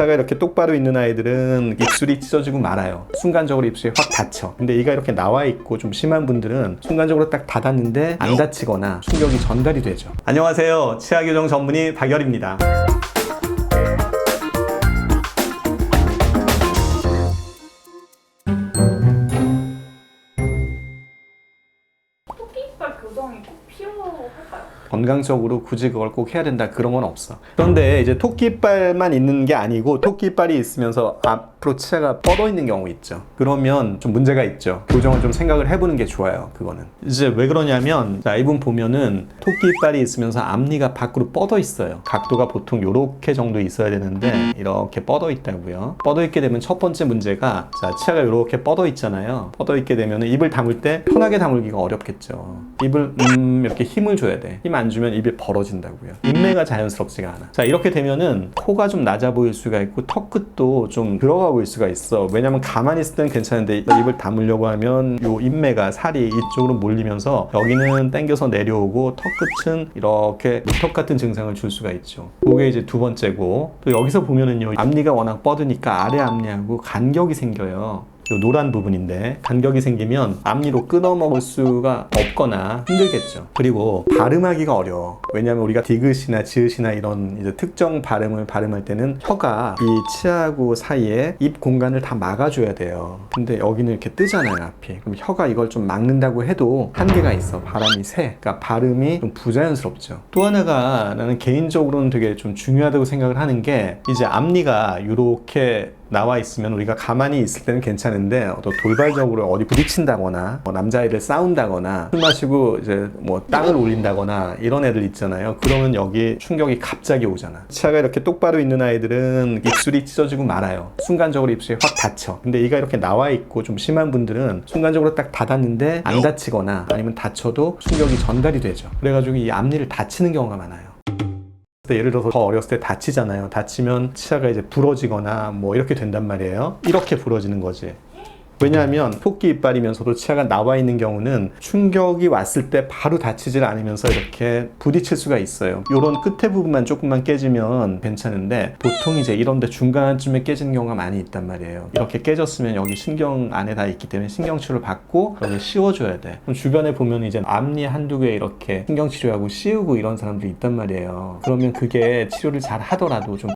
치아가 이렇게 똑바로 있는 아이들은 입술이 찢어지고 말아요. 순간적으로 입술이 확 닫혀. 근데 이가 이렇게 나와 있고 좀 심한 분들은 순간적으로 딱 닫았는데 안 다치거나 충격이 전달이 되죠. 안녕하세요. 치아 교정 전문의 박열입니다. 토끼이빨 교정이 꼭 필요할까요? 건강적으로 굳이 그걸 꼭 해야 된다 그런 건 없어. 그런데 이제 토끼빨만 있는 게 아니고 토끼빨이 있으면서 앞으로 치아가 뻗어 있는 경우 있죠. 그러면 좀 문제가 있죠. 교정을 좀 생각을 해보는 게 좋아요. 그거는 이제 왜 그러냐면 자 이분 보면은 토끼빨이 있으면서 앞니가 밖으로 뻗어 있어요. 각도가 보통 요렇게 정도 있어야 되는데 이렇게 뻗어 있다고요. 뻗어 있게 되면 첫 번째 문제가 자 치아가 요렇게 뻗어 있잖아요. 뻗어 있게 되면 입을 다물 때 편하게 다물기가 어렵겠죠. 입을 음 이렇게 힘을 줘야 돼. 힘 안 주면 입이 벌어진다고요. 인매가 자연스럽지가 않아. 자 이렇게 되면은 코가 좀 낮아 보일 수가 있고 턱 끝도 좀 들어가 보일 수가 있어. 왜냐면 가만히 있을 때는 괜찮은데 입을 다물려고 하면 요 인매가 살이 이쪽으로 몰리면서 여기는 당겨서 내려오고 턱 끝은 이렇게 턱 같은 증상을 줄 수가 있죠. 그게 이제 두 번째고 또 여기서 보면은요 앞니가 워낙 뻗으니까 아래 앞니하고 간격이 생겨요. 요 노란 부분인데 간격이 생기면 앞니로 끊어 먹을 수가 없거나 힘들겠죠. 그리고 발음하기가 어려워. 왜냐하면 우리가 디귿이나 지읒이나 이런 이제 특정 발음을 발음할 때는 혀가 이 치아하고 사이에 입 공간을 다 막아줘야 돼요. 근데 여기는 이렇게 뜨잖아요, 앞이. 그럼 혀가 이걸 좀 막는다고 해도 한계가 있어. 바람이 새. 그러니까 발음이 좀 부자연스럽죠. 또 하나가 나는 개인적으로는 되게 좀 중요하다고 생각을 하는 게 이제 앞니가 이렇게 나와 있으면 우리가 가만히 있을 때는 괜찮은데 어떤 돌발적으로 어디 부딪힌다거나 뭐 남자애들 싸운다거나 술 마시고 이제 뭐 땅을 올린다거나 이런 애들 있잖아요. 그러면 여기 충격이 갑자기 오잖아. 치아가 이렇게 똑바로 있는 아이들은 입술이 찢어지고 말아요. 순간적으로 입술이 확 닫혀. 근데 이가 이렇게 나와 있고 좀 심한 분들은 순간적으로 딱 닫았는데 안 다치거나 아니면 다쳐도 충격이 전달이 되죠. 그래가지고 이 앞니를 다치는 경우가 많아요. 때 예를 들어서 더 어렸을 때 다치잖아요. 다치면 치아가 이제 부러지거나 뭐 이렇게 된단 말이에요. 이렇게 부러지는 거지. 왜냐하면 토끼 이빨이면서도 치아가 나와 있는 경우는 충격이 왔을 때 바로 다치질 않으면서 이렇게 부딪힐 수가 있어요. 이런 끝에 부분만 조금만 깨지면 괜찮은데 보통 이제 이런데 중간쯤에 깨지는 경우가 많이 있단 말이에요. 이렇게 깨졌으면 여기 신경 안에 다 있기 때문에 신경 치료를 받고 여기 씌워줘야 돼. 그럼 주변에 보면 이제 앞니 한두 개 이렇게 신경 치료하고 씌우고 이런 사람들이 있단 말이에요. 그러면 그게 치료를 잘 하더라도 좀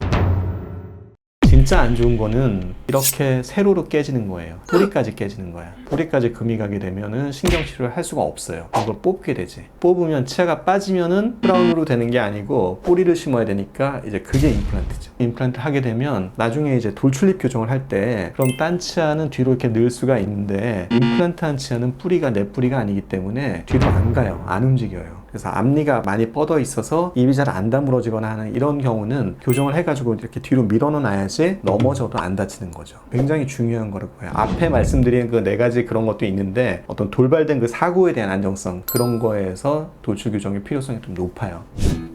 진짜 안 좋은 거는 이렇게 세로로 깨지는 거예요. 뿌리까지 깨지는 거야. 뿌리까지 금이 가게 되면은 신경 치료를 할 수가 없어요. 그걸 뽑게 되지. 뽑으면 치아가 빠지면은 브라운으로 되는 게 아니고 뿌리를 심어야 되니까 이제 그게 임플란트죠. 임플란트 하게 되면 나중에 이제 돌출입 교정을 할 때 그럼 딴 치아는 뒤로 이렇게 늘 수가 있는데 임플란트 한 치아는 뿌리가 내 뿌리가 아니기 때문에 뒤로 안 가요. 안 움직여요. 그래서 앞니가 많이 뻗어 있어서 입이 잘 안 다물어지거나 하는 이런 경우는 교정을 해가지고 이렇게 뒤로 밀어넣어야지 넘어져도 안 다치는 거죠. 굉장히 중요한 거라고요. 앞에 말씀드린 그 네 가지 그런 것도 있는데 어떤 돌발된 그 사고에 대한 안정성 그런 거에서 돌출 교정의 필요성이 좀 높아요.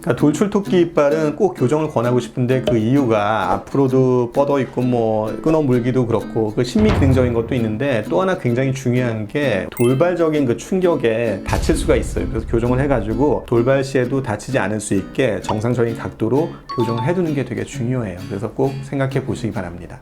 그러니까 돌출 토끼 이빨은 꼭 교정을 권하고 싶은데 그 이유가 앞으로도 뻗어 있고 뭐 끊어 물기도 그렇고 그 심미 기능적인 것도 있는데 또 하나 굉장히 중요한 게 돌발적인 그 충격에 다칠 수가 있어요. 그래서 교정을 해가지고 돌발 시에도 다치지 않을 수 있게 정상적인 각도로 교정을 해두는 게 되게 중요해요. 그래서 꼭 생각해 보시기 바랍니다.